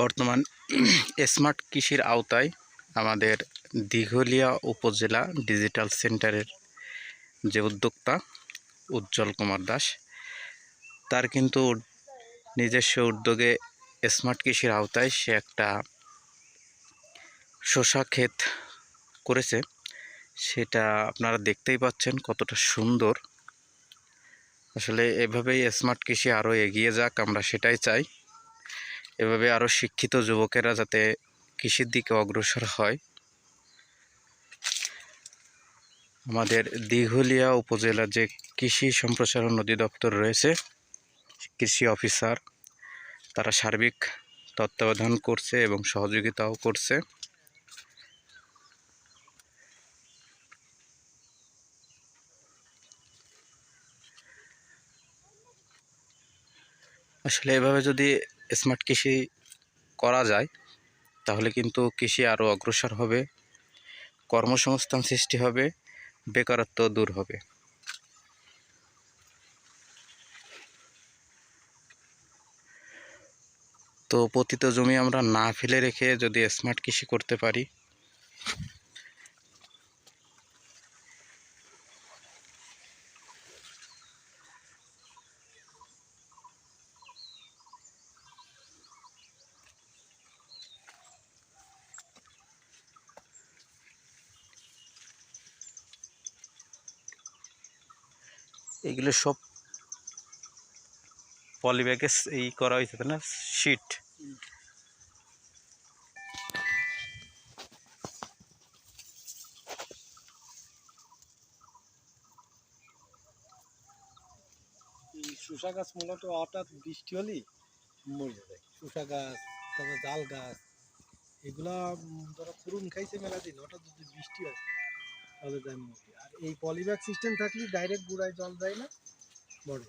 বর্তমান স্মার্ট কৃষির আওতায় আমাদের দিঘলিয়া উপজেলা ডিজিটাল সেন্টারের যে উদ্যোক্তা উজ্জ্বল কুমার দাস, তার কিন্তু নিজস্ব উদ্যোগে স্মার্ট কৃষির আওতায় সে একটা শশা ক্ষেত করেছে। সেটা আপনারা দেখতেই পাচ্ছেন কতটা সুন্দর। আসলে এভাবেই স্মার্ট কৃষি আরও এগিয়ে যাক, আমরা সেটাই চাই। এভাবে আরও শিক্ষিত যুবকেরা যাতে কৃষির দিকে অগ্রসর হয়। আমাদের দিঘলিয়া উপজেলার যে কৃষি সম্প্রসারণ অধিদপ্তর রয়েছে, কৃষি অফিসার, তারা সার্বিক তত্ত্বাবধান করছে এবং সহযোগিতাও করছে। আসলে এভাবে যদি স্মার্ট কৃষি করা যায়, তাহলে কিন্তু কৃষি আরও অগ্রসর হবে, কর্মসংস্থান সৃষ্টি হবে, বেকারত্ব দূর হবে। তো পতিত জমি আমরা না ফেলে রেখে যদি স্মার্ট কৃষি করতে পারি এগুলো সব পলিব্যাগে এই করা হয়েছে না? শিট। শসা গাছ মূলত হঠাৎ বৃষ্টি হলেই মরে যায়। শসা গাছ, তারপর জাল গাছ, এগুলা ধরো ফুরুন খাইছে মেলা দিন, হঠাৎ যদি বৃষ্টি হয় তাহলে দেন মুরগি আর এই পলিব্যাগ সিস্টেম থাকলে ডাইরেক্ট গুড়ায় জল দেয় না মরে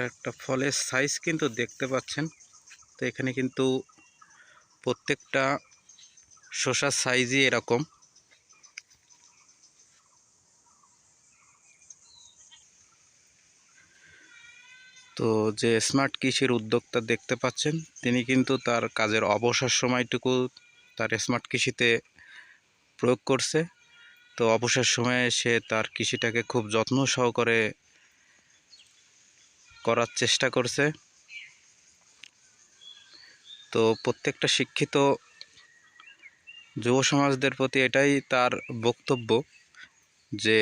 একটা ফলের সাইজ কিন্তু দেখতে পাচ্ছেন। তো এখানে কিন্তু প্রত্যেকটা শসার সাইজই এরকম। তো যে স্মার্ট কৃষির উদ্যোক্তা দেখতে পাচ্ছেন, তিনি কিন্তু তার কাজের অবসর সময়টুকু তার স্মার্ট কৃষিতে প্রয়োগ করছে। তো অবসর সময়ে সে তার কৃষিটাকে খুব যত্ন সহকারে করার চেষ্টা করছে। তো প্রত্যেকটা শিক্ষিত যুব সমাজদের প্রতি এটাই তার বক্তব্য যে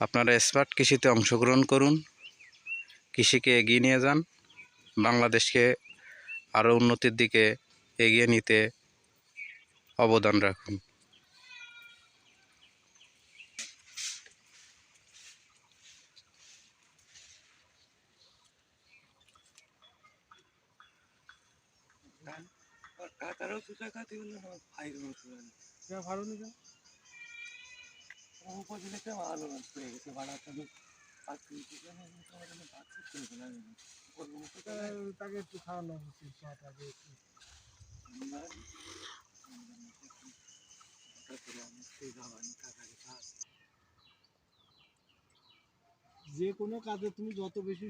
আপনারা স্মার্ট কৃষিতে অংশগ্রহণ করুন, কৃষিকে এগিয়ে নিয়ে যান, বাংলাদেশকে আরও উন্নতির দিকে এগিয়ে নিতে অবদান রাখুন। হলে আমার ভাইয়ের মতো ভালো নিয়ে যান উপজেলাতে ভালো হয়ে গেছে ভাড়াটা তাকে একটু খাওয়ানো উচিত একটু। যে কোনো কাজে তুমি যত বেশি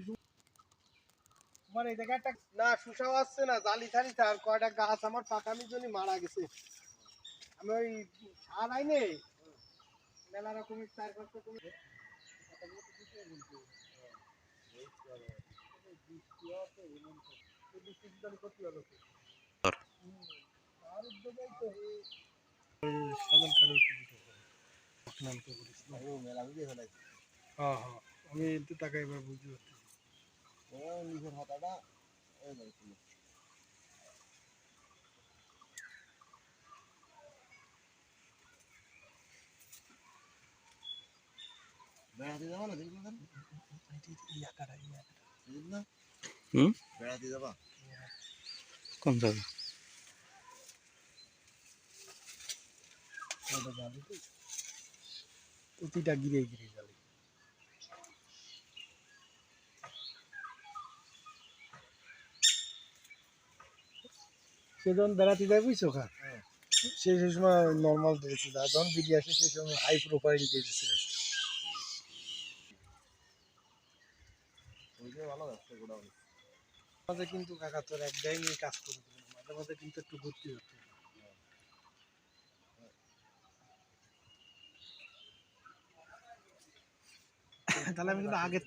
এই না শুষাও আসছে না জালি থালি থার কয়টা গাছ আমার পাকামির জন্য মারা গেছে। আমি ওই সার আইনে মেলা রকমের চার পাঁচটা তুমি তার উদ্যোগেই তো এই সকালকার ক্লান্ত করিস না আমি এতে টাকা এবার বুঝতে বেড়াতে যাবা না দেখবে না? বেড়াতে যাবা? জালি তো। প্রতিটা গিরে গিরে জালি। যখন বেড়াতে যায় বুঝছ খা সে সেই সময় নর্মাল দিয়েছে আর যখন বিডি আসে সেই সময় হাই প্রোফাইল হবে মাঝে কিন্তু কাকা তোর এক জায়গায় নিয়ে কাজ করে মাঝে মাঝে কিন্তু একটু ঘুরতে হচ্ছে তাহলে আমি কিন্তু আগে